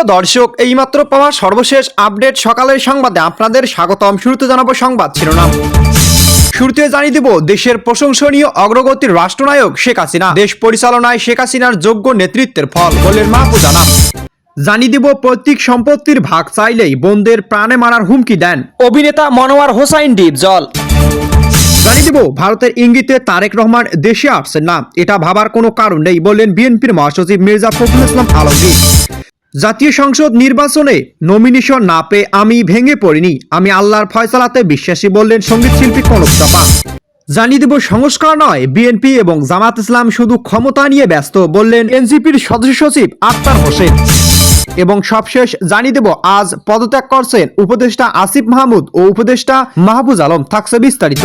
সুপ্রিয় দর্শক, এইমাত্র পাওয়া সর্বশেষ আপডেট সকালের সংবাদে আপনাদের স্বাগতম। শুরুতে জানাব সংবাদ শিরোনাম। শুরুতে জানিয়ে দেব, দেশের প্রশংসনীয় অগ্রগতির রাষ্ট্রনায়ক শেখ হাসিনা। দেশ পরিচালনায় শেখ হাসিনার যোগ্য নেতৃত্বের ফল বলেন মাহফুজানা জানিয়ে দেব, পৈতৃক সম্পত্তির ভাগ চাইলেই বোনদের প্রাণে মারার হুমকি দেন অভিনেতা মনোয়ার হোসাইন ডিপ জল জানিয়ে দেব, ভারতের ইঙ্গিতে তারেক রহমান দেশে আসছেন না। এটা ভাবার কোনো কারণ নেই, বললেন বিএনপির মহাসচিব মির্জা ফখরুল ইসলাম আলমগীর। জাতীয় সংসদ নির্বাচনে নমিনেশন না পেয়ে আমি ভেঙে পড়িনি। আমি আল্লাহর ফয়সালাতে বিশ্বাসী বললেন সংগীত শিল্পী কনক চাপা। জানিয়ে দেব, সংস্কার নয়, বিএনপি এবং জামাত ইসলাম শুধু ক্ষমতা নিয়ে ব্যস্ত বললেন এনসিপির সদস্য সচিব আক্তার হোসেন। এবং সবশেষ জানিয়ে দেব, আজ পদত্যাগ করছেন উপদেষ্টা আসিফ মাহমুদ ও উপদেষ্টা মাহবুজ আলম, থাকছে বিস্তারিত।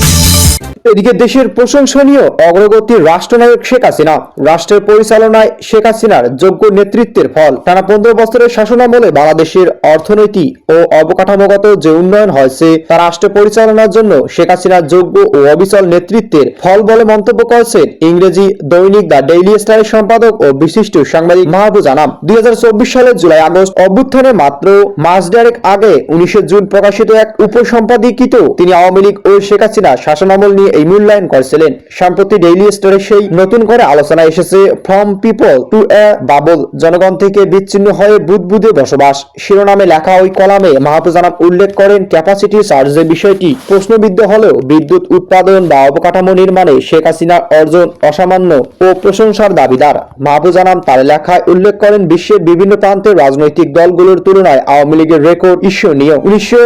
এদিকে দেশের প্রশংসনীয় অগ্রগতির রাষ্ট্রনায়ক শেখ হাসিনা। রাষ্ট্রের পরিচালনায় শেখ হাসিনার যোগ্য নেতৃত্বের ফল। টানা পনেরো বছরের শাসনামলে বাংলাদেশের অর্থনৈতিক ও অবকাঠামোগত যে উন্নয়ন হয়েছে, তা রাষ্ট্র পরিচালনার জন্য শেখ হাসিনার যোগ্য ও অবিচল নেতৃত্বের ফল বলে মন্তব্য করেছেন ইংরেজি দৈনিক দ্য ডেইলি স্টারের সম্পাদক ও বিশিষ্ট সাংবাদিক মাহবুজ আনাম। দুই সালের জুলাই আগস্ট অভ্যুত্থানে মাত্র মাস দেড়েক আগে উনিশে জুন প্রকাশিত এক উপসম্পাদিকিত তিনি আওয়ামী লীগ ও শেখ হাসিনা শাসনামল নিয়ে এই মূল্যায়ন করেছিলেন। সম্প্রতি ডেইলি স্টারে সেই নতুন করে আলোচনা এসেছে from people to a bubble জনগণ থেকে বিচ্ছিন্ন হয়ে বুদবুদে বসবাস। শিরোনামে লেখা ওই কলামে মাহফুজ আনাম উল্লেখ করেন ক্যাপাসিটি চার্জের বিষয়টি। প্রশ্নবিদ্ধ হলেও বিদ্যুৎ, উৎপাদন বা অবকাঠামো নির্মাণে শেখ হাসিনার অর্জন অসামান্য ও প্রশংসার দাবিদার। মাহফুজ আনাম তার লেখায় উল্লেখ করেন, বিশ্বের বিভিন্ন প্রান্তের রাজনৈতিক দলগুলোর তুলনায় আওয়ামী লীগের রেকর্ড ঈর্ষণীয়। উনিশশো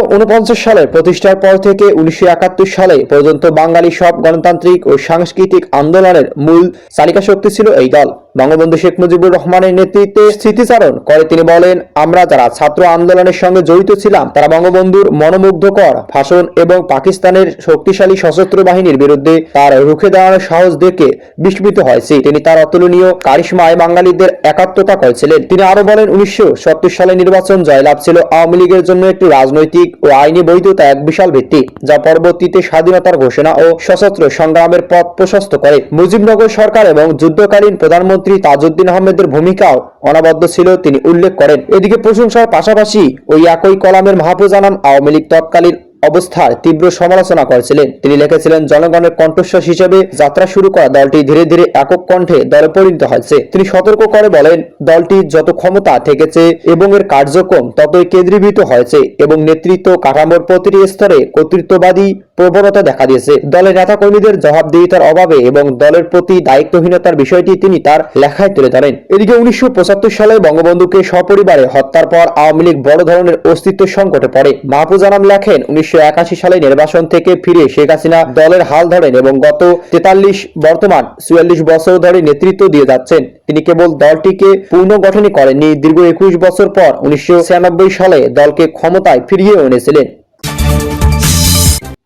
সালের প্রতিষ্ঠার পর থেকে উনিশশো একাত্তর সালে পর্যন্ত বাঙালি সব গণতান্ত্রিক ও সাংস্কৃতিক আন্দোলনের মূল চালিকা শক্তি ছিল এই দল। বঙ্গবন্ধু শেখ মুজিবুর রহমানের নেতৃত্বে স্মৃতিচারণ করে। তিনি বলেন, আমরা যারা ছাত্র আন্দোলনের সঙ্গে জড়িত ছিলাম, তারা বঙ্গবন্ধুর মনোমুগ্ধকর ভাষণ এবং পাকিস্তানের শক্তিশালী সশস্ত্র বাহিনীর বিরুদ্ধে তার রুখে দাঁড়ানোর সাহস দেখে বিস্মিত হয়েছি। তিনি তার অতুলনীয় কারিশমায় বাঙালিদের একাত্মতা করেছিলেন। তিনি আরও বলেন, উনিশশো সত্তর সালে নির্বাচন জয়লাভ ছিল। আওয়ামী লীগের জন্য একটি রাজনৈতিক ও আইনি বৈধতা এক বিশাল ভিত্তি, যা পরবর্তীতে স্বাধীনতার ঘোষণা ও সশস্ত্র সংগ্রামের পথ প্রশস্ত করে। মুজিবনগর সরকার এবং যুদ্ধকালীন প্রধানমন্ত্রী তাজউদ্দিন আহমেদের ভূমিকাও অনবদ্য ছিল তিনি উল্লেখ করেন। এদিকে প্রশংসার পাশাপাশি ওই একই কলামের মাহফুজ আনাম আওয়ামী লীগ তৎকালীন অবস্থার তীব্র সমালোচনা করেছিলেন। তিনি লিখেছিলেন, জনগণের কণ্ঠস্বর হিসেবে যাত্রা শুরু করা দলটি ধীরে ধীরে একক কণ্ঠে দলে পরিণত হয়েছে। তিনি সতর্ক করে বলেন, দলটি যত ক্ষমতা থেকেছে এবং এর কার্যক্রম ততই কেন্দ্রীভূত হয়েছে এবং নেতৃত্ব কাঠামোর প্রতিটি স্তরে কর্তৃত্ববাদী প্রবণতা দেখা দিয়েছে। দলের নেতাকর্মীদের জবাবদিহিতার অভাবে এবং দলের প্রতি দায়িত্বহীনতার বিষয়টি তিনি তার লেখায় তুলে ধরেন। এদিকে উনিশশো পঁচাত্তর সালে বঙ্গবন্ধুকে সপরিবারে হত্যার পর আওয়ামী লীগ বড় ধরনের অস্তিত্ব সংকটে পড়ে। মাহফুজ আনাম লেখেন উনিশশো সালে নির্বাচন থেকে ফিরে শেখ হাসিনা দলের হাল ধরেন এবং গত তেতাল্লিশ বর্তমান চুয়াল্লিশ বছর ধরে নেতৃত্ব দিয়ে যাচ্ছেন। তিনি কেবল দলটিকে পুনর্গঠনই করেননি, দীর্ঘ একুশ বছর পর উনিশশো ছিয়ানব্বই সালে দলকে ক্ষমতায় ফিরিয়ে এনেছিলেন।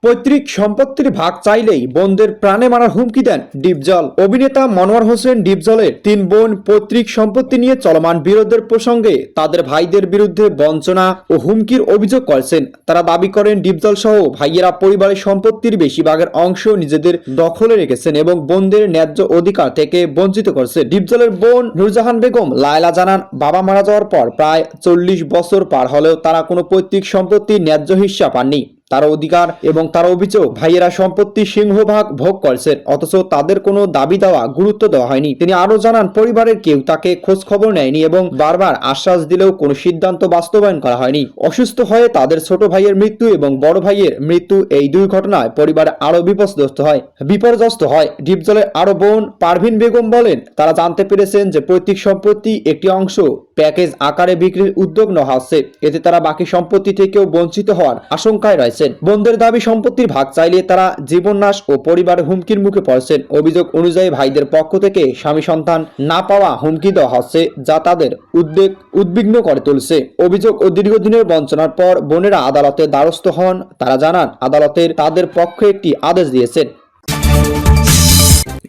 পৈতৃক সম্পত্তির ভাগ চাইলেই বোনদের প্রাণে মারার হুমকি দেন ডিপজল। অভিনেতা মনোয়ার হোসেন ডিপজলের তিন বোন পৈতৃক সম্পত্তি নিয়ে চলমান বিরোধের প্রসঙ্গে তাদের ভাইদের বিরুদ্ধে বঞ্চনা ও হুমকির অভিযোগ করেছেন। তারা দাবি করেন ডিপজল সহ ভাইয়েরা পরিবারের সম্পত্তির বেশিরভাগের অংশ নিজেদের দখলে রেখেছেন এবং বোনদের ন্যায্য অধিকার থেকে বঞ্চিত করছে ডিপজলের বোন নুরজাহান বেগম লায়লা জানান, বাবা মারা যাওয়ার পর প্রায় চল্লিশ বছর পার হলেও তারা কোনো পৈতৃক সম্পত্তির ন্যায্য হিস্সা পাননি। তার অধিকার এবং তার অভিযোগ, ভাইয়েরা সম্পত্তি সিংহভাগ ভোগ করছেন, অথচ তাদের কোনো দাবি দেওয়া, গুরুত্ব দেওয়া হয়নি। তিনি আরও জানান, পরিবারের কেউ তাকে খোঁজ খবর নেয়নি এবং বারবার আশ্বাস দিলেও কোনো সিদ্ধান্ত বাস্তবায়ন করা হয়নি। অসুস্থ হয়ে তাদের ছোট ভাইয়ের মৃত্যু এবং বড় ভাইয়ের মৃত্যু এই দুই ঘটনায় পরিবার আরও বিপদগ্রস্ত হয়। বিপর্যস্ত হয়, ডিপজলের আরও বোন পারভিন বেগম বলেন, তারা জানতে পেরেছেন যে পৈতৃক সম্পত্তি একটি অংশ প্যাকেজ আকারে বিক্রির উদ্যোগ নেওয়া হচ্ছে। এতে তারা বাকি সম্পত্তি থেকেও বঞ্চিত হওয়ার আশঙ্কায় রয়েছেন। বোনদের দাবি, সম্পত্তির ভাগ চাইলে তারা জীবননাশ ও পরিবারের হুমকির মুখে পড়ছেন। অভিযোগ অনুযায়ী ভাইদের পক্ষ থেকে স্বামী সন্তান না পাওয়া হুমকি দেওয়া হচ্ছে, যা তাদের উদ্বেগ উদ্বিগ্ন করে তুলছে। অভিযোগ ও দীর্ঘদিনের বঞ্চনার পর বোনেরা আদালতে দ্বারস্থ হন। তারা জানান, আদালতের তাদের পক্ষে একটি আদেশ দিয়েছেন।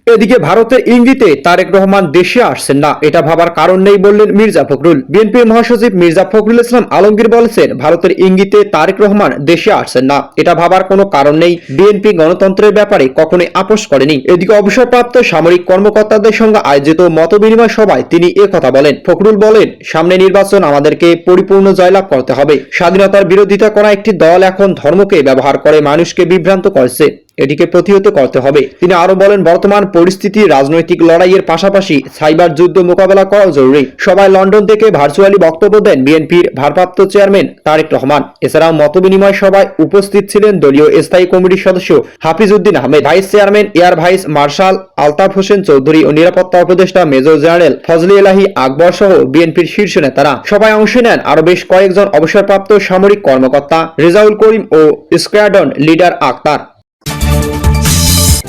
এদিকে ভারতের ইঙ্গিতে তারেক রহমান দেশে আসছেন না। এটা ভাবার কারণ নেই বললেন মির্জা ফখরুল। বিএনপির মহাসচিব মির্জা ফখরুল ইসলাম আলমগীর বলেছেন, ভারতের ইঙ্গিতে তারেক রহমান দেশে আসছেন না। এটা ভাবার কোনো কারণ নেই। বিএনপি গণতন্ত্রের ব্যাপারে কখনোই আপোষ করেনি। এদিকে অবসরপ্রাপ্ত সামরিক কর্মকর্তাদের সঙ্গে আয়োজিত মত বিনিময় সভায় তিনি কথা বলেন। ফখরুল বলেন, সামনে নির্বাচন আমাদেরকে পরিপূর্ণ জয়লাভ করতে হবে। স্বাধীনতার বিরোধিতা করা একটি দল এখন ধর্মকে ব্যবহার করে, মানুষকে বিভ্রান্ত করছে। এটিকে প্রতিহত করতে হবে। তিনি আরও বলেন, বর্তমান পরিস্থিতি, রাজনৈতিক লড়াইয়ের পাশাপাশি সাইবার যুদ্ধ মোকাবেলা করা জরুরি। সবাই লন্ডন থেকে ভার্চুয়ালি বক্তব্য দেন বিএনপির ভারপ্রাপ্ত চেয়ারম্যান তারেক রহমান। এছাড়াও মতবিনিময় সভায় উপস্থিত ছিলেন দলীয় স্থায়ী কমিটির সদস্য Hafizuddin Ahmed, vice chairman, air vice marshal Altaf Hossain Chowdhury ও নিরাপত্তা উপদেষ্টা মেজর জেনারেল ফজলি এলাহি আকবর সহ বিএনপির শীর্ষ নেতারা। সবাই অংশ নেন আরও বেশ কয়েকজন অবসরপ্রাপ্ত সামরিক কর্মকর্তা রেজাউল করিম ও স্কোয়াডন লিডার আক্তার।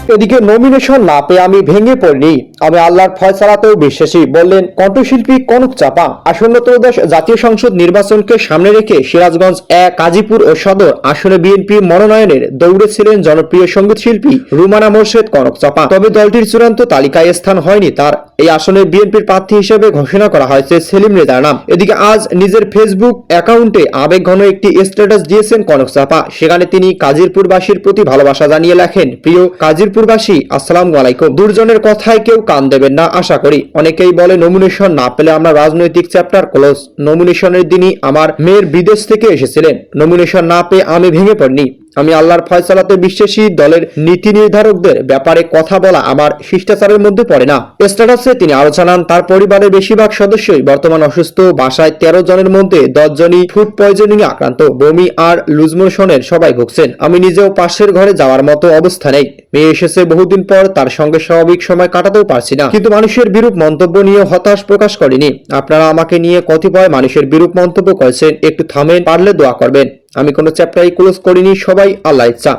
এদিকে নমিনেশন না পেয়ে আমি ভেঙে পড়িনি। আমি আল্লাহর ফয়সালাতেও বিশ্বাসী, বললেন, কণ্ঠশিল্পী কনক চাপা, আসন্ন ত্রয়োদশ জাতীয় সংসদ নির্বাচনকে সামনে রেখে সিরাজগঞ্জ এক কাজীপুর ও সদর আসনে বিএনপি মনোনয়নের দৌড়ে ছিলেন জনপ্রিয় সংগীত শিল্পী রুমানা মোর্শেদ কনক চাপা। তবে দলটির চূড়ান্ত তালিকায় স্থান হয়নি তার। এই আসনে বিএনপির প্রার্থী হিসেবে ঘোষণা করা হয়েছে সেলিম রেজার নাম। এদিকে আজ নিজের ফেসবুক অ্যাকাউন্টে আবেগঘন একটি স্ট্যাটাস দিয়েছেন কনক চাপা। সেখানে তিনি কাজিরপুরবাসীর প্রতি ভালোবাসা জানিয়ে লেখেন, প্রিয় কাজিরপুরবাসী আসসালামু আলাইকুম। দুর্জনের কথায় কেউ কান দেবেন না, আশা করি। অনেকেই বলে নমিনেশন না পেলে আমরা রাজনৈতিক চ্যাপ্টার ক্লোজ নমিনেশনের দিনই আমার মেয়ের বিদেশ থেকে এসেছিলেন। নমিনেশন না পেয়ে আমি ভেঙে পড়নি। আমি আল্লাহর ফয়সালাতে বিশ্বাসী, দলের নীতি নির্ধারকদের ব্যাপারে কথা বলা আমার শিষ্টাচারের মধ্যে পড়ে না। স্ট্যাটাসে তিনি আরও জানান, তার পরিবারের বেশিরভাগ সদস্যই বর্তমান অসুস্থ, বাসায় তেরো জনের মধ্যে দশ জনই ফুড পয়জনিং এ আক্রান্ত, বমি আর লুজমোশনের সবাই ভুগছেন। আমি নিজেও পাশের ঘরে যাওয়ার মতো অবস্থা নেই। মেয়ে এসেছে বহুদিন পর, তার সঙ্গে স্বাভাবিক সময় কাটাতেও পারছি না। কিন্তু মানুষের বিরূপ মন্তব্য নিয়ে হতাশ প্রকাশ করেনি। আপনারা আমাকে নিয়ে কতিপয় মানুষের বিরূপ মন্তব্য করেছেন, একটু থামেন, পারলে দোয়া করবেন। আমি কোনো চ্যাপ্টারই ক্লোজ করিনি সবাই আল্লাহ ইচ্ছা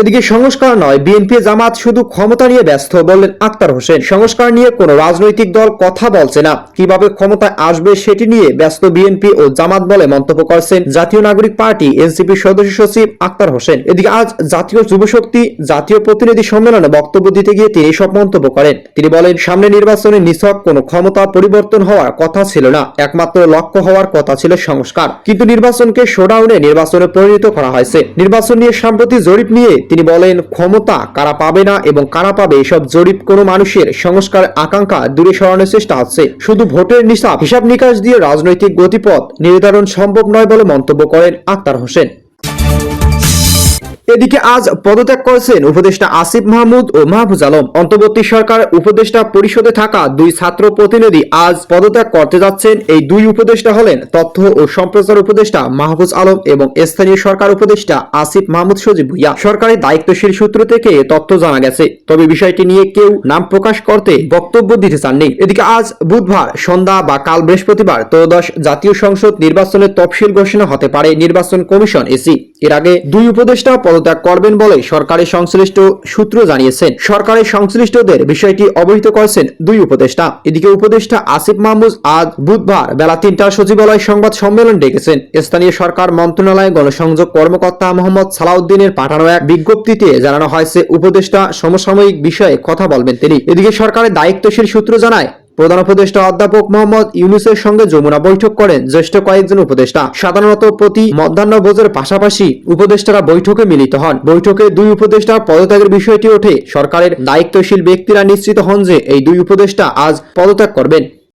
এদিকে সংস্কার নয়, বিএনপি জামাত শুধু ক্ষমতা নিয়ে ব্যস্ত বললেন আক্তার হোসেন। সংস্কার নিয়ে কোনো রাজনৈতিক দল কথা বলছে না। কীভাবে ক্ষমতায় আসবে সেটি নিয়ে ব্যস্ত বিএনপি ও জামাত বলে মন্তব্য করছেন জাতীয় নাগরিক পার্টি এনসিপি সদস্য সচিব আক্তার হোসেন। এদিকে আজ জাতীয় যুবশক্তি জাতীয় প্রতিনিধি সম্মেলনে বক্তব্য দিতে গিয়ে তিনি সব মন্তব্য করেন। তিনি বলেন, সামনে নির্বাচনে নিছক কোনো ক্ষমতা পরিবর্তন হওয়ার কথা ছিল না, একমাত্র লক্ষ্য হওয়ার কথা ছিল সংস্কার। কিন্তু নির্বাচনকে শোডাউনে নির্বাচনে পরিণত করা হয়েছে। নির্বাচন নিয়ে সাম্প্রতিক জরিপ নিয়ে তিনি বলেন, ক্ষমতা কারা পাবে না এবং কারা পাবে এসব জরিপ কোনো মানুষের সংস্কার আকাঙ্ক্ষা দূরে সরানোর চেষ্টা আছে। শুধু ভোটের নিসাব হিসাব নিকাশ দিয়ে রাজনৈতিক গতিপথ নির্ধারণ সম্ভব নয় বলে মন্তব্য করেন আক্তার হোসেন। এদিকে আজ পদত্যাগ করেছেন উপদেষ্টা আসিফ মাহমুদ ও মাহফুজ আলম। অন্তর্বর্তী সরকার, উপদেষ্টা পরিষদে থাকা দুই ছাত্র প্রতিনিধি আজ পদত্যাগ করতে যাচ্ছেন। এই দুই উপদেষ্টা হলেন তথ্য ও সম্প্রচার উপদেষ্টা মাহফুজ আলম এবং স্থানীয় সরকার উপদেষ্টা আসিফ মাহমুদ সজিব ভুইয়া। সরকারি দায়িত্বশীল সূত্র থেকে তথ্য জানা গেছে। তবে বিষয়টি নিয়ে কেউ নাম প্রকাশ করতে বক্তব্য দিতে চাননি। এদিকে আজ বুধবার সন্ধ্যা বা কাল বৃহস্পতিবার ত্রয়োদশ জাতীয় সংসদ নির্বাচনের তফসিল ঘোষণা হতে পারে নির্বাচন কমিশন এসি। এর আগে দুই উপদেষ্টা পদত্যাগ করবেন বলে সরকারি সংশ্লিষ্ট সূত্র জানিয়েছেন। সরকারি সংশ্লিষ্টদের বিষয়টি অবহিত করেছেন দুই উপদেষ্টা। এদিকে উপদেষ্টা আসিফ মাহমুদ আজ বুধবার বেলা তিনটার সচিবালয় সংবাদ সম্মেলন ডেকেছেন। স্থানীয় সরকার মন্ত্রণালয় গণসংযোগ কর্মকর্তা মোহাম্মদ সালাউদ্দিনের পাঠানো এক বিজ্ঞপ্তিতে জানানো হয়েছে উপদেষ্টা সমসাময়িক বিষয়ে কথা বলবেন তিনি। এদিকে সরকারের দায়িত্বশীল সূত্র জানায় প্রধান উপদেষ্টা অধ্যাপক মোহাম্মদ ইউনুসের সঙ্গে যমুনা বৈঠক করেন জ্যেষ্ঠ কয়েকজন উপদেষ্টা। সাধারণত প্রতি মধ্যাহ্ন ভোজের পাশাপাশি উপদেষ্টারা বৈঠকে মিলিত হন। বৈঠকে দুই উপদেষ্টা পদত্যাগের বিষয়টি ওঠে। সরকারের দায়িত্বশীল ব্যক্তিরা নিশ্চিত হন যে এই দুই উপদেষ্টা আজ পদত্যাগ করবেন।